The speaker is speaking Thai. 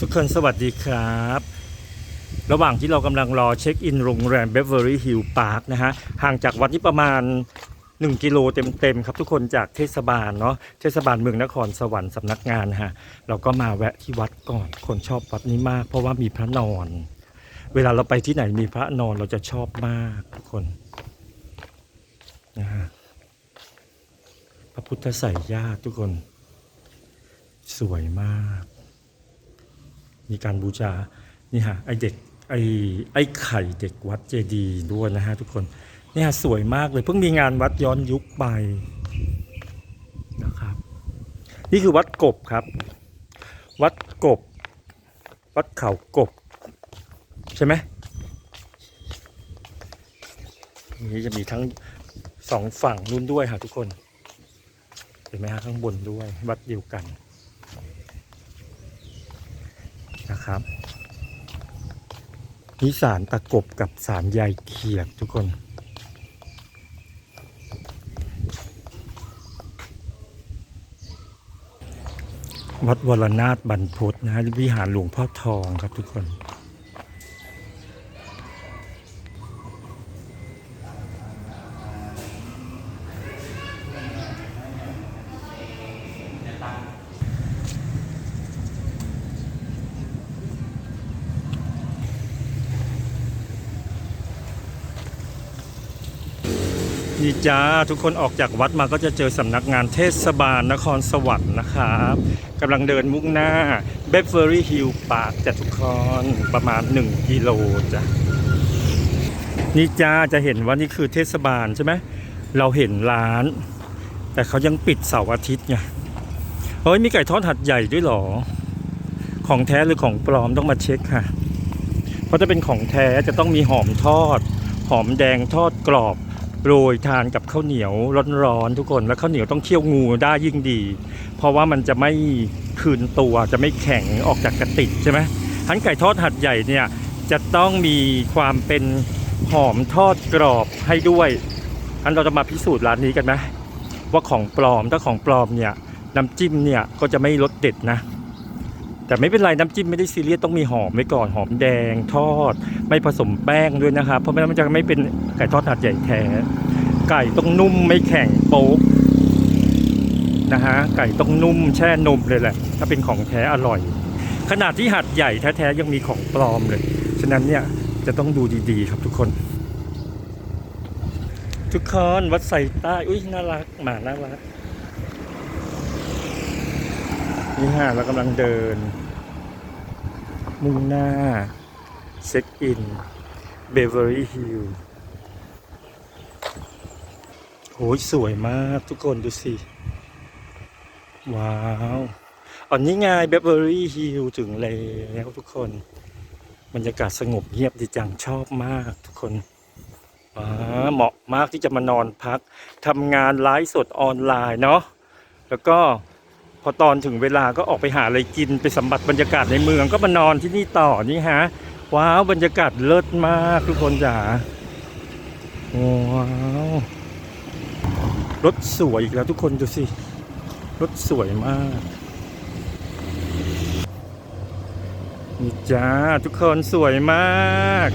ทุกคนสวัสดีครับ ระหว่างที่เรากำลังรอเช็คอินโรงแรมเบเวอรี่ฮิลล์พาร์คนะฮะ ห่างจากวัดนี้ประมาณ 1 กิโลเต็มๆครับทุกคนจากเทศบาลเนาะเทศบาลเมืองนครสวรรค์สำนักงานฮะ เราก็มาแวะที่วัดก่อน คนชอบวัดนี้มาก เพราะว่ามีพระนอน เวลาเราไปที่ไหนมีพระนอนเราจะชอบมากทุกคนนะฮะพระพุทธไสยญาติทุกคน สวยมาก มีการบูชานี่ฮะไอเด็กไอไอไข่เด็กวัดเจดีย์ด้วยนะฮะทุกคนเนี่ยสวยมากเลยเพิ่งมีงานวัดย้อนยุคไปนะครับ นี่คือวัดกบครับ วัดกบ วัดเขากบ ใช่ไหมนี่จะมีทั้งสองฝั่งนู่นด้วยค่ะทุกคน เห็นไหมฮะข้างบนด้วยวัดเดียวกัน นะครับนี่สารตะกบกับสารใยเขียดทุกคน วัดวรนาถบรรพตนะฮะวิหารหลวงพ่อทองครับทุกคน นี่จ้าทุกคนออกจากวัดมาก็จะเจอสำนักงานเทศบาลนครสวรรค์นะครับกำลังเดินมุ่งหน้าเบฟเ e อรี่ฮิลปาร์คจะทุกคนประมาณ 1 กิโลจ้ะนี่จ้าจะเห็นว่านี่คือเทศบาลใช่ไหมเราเห็นร้าน แต่เขายังปิดเสาร์อาทิตย์ไงเฮ้ยมีไก่ทอดหัดใหญ่ด้วยหรอ ของแท้หรือของปลอมต้องมาเช็คค่ะ เพราะถ้าเป็นของแท้จะต้องมีหอมทอด หอมแดงทอดกรอบ โรยทานกับข้าวเหนียวร้อนๆทุกคนแล้วข้าวเหนียวต้องเคี่ยวงูได้ยิ่งดี เพราะว่ามันจะไม่คืนตัวจะไม่แข็งออกจากกระติกใช่ไหมหันไก่ทอดหัดใหญ่เนี่ยจะต้องมีความเป็นหอมทอดกรอบให้ด้วยอันเราจะมาพิสูจน์ร้านนี้กันไหมว่าของปลอมถ้าของปลอมเนี่ยน้ำจิ้มเนี่ยก็จะไม่รสเด็ดนะ แต่ไม่เป็นไรน้ำจิ้มไม่ได้ซีเรียสต้องมีหอมไว้ก่อนหอมแดงทอด ไม่ผสมแป้งด้วยนะครับเพราะไม่งั้นมันจะไม่เป็นไก่ทอดหัดใหญ่แท้ไก่ต้องนุ่มไม่แข็งโป๊กนะฮะไก่ต้องนุ่มแช่นมเลยแหละ ถ้าเป็นของแท้อร่อย ขนาดที่หัดใหญ่แท้ๆยังมีของปลอมเลย ฉะนั้นเนี่ยจะต้องดูดีๆครับทุกคน ทุกคนวัดใส่ใต้อุ้ยน่ารักหมาน่ารัก นี่ฮะเรากำลังเดิน มุ่งหน้า เช็คอินเบเวอรี่ฮิลโอ้ยสวยมากทุกคนดูสิ ว้าวอันนี้ไงเบเวอรี่ฮิลถึงแล้วทุกคนบรรยากาศสงบเงียบดีจังชอบมากทุกคนว้าเหมาะมากที่จะมานอนพักทำงานไลฟ์สดออนไลน์เนาะแล้วก็ พอตอนถึงเวลาก็ออกไปหาอะไรกินไปสัมผัสบรรยากาศในเมืองก็มานอนที่นี่ต่อนี่ฮะว้าวบรรยากาศเลิศมากทุกคนจ๋าว้าวรถสวยอีกแล้วทุกคนดูสิรถสวยมากนี่จ้าทุกคนสวยมาก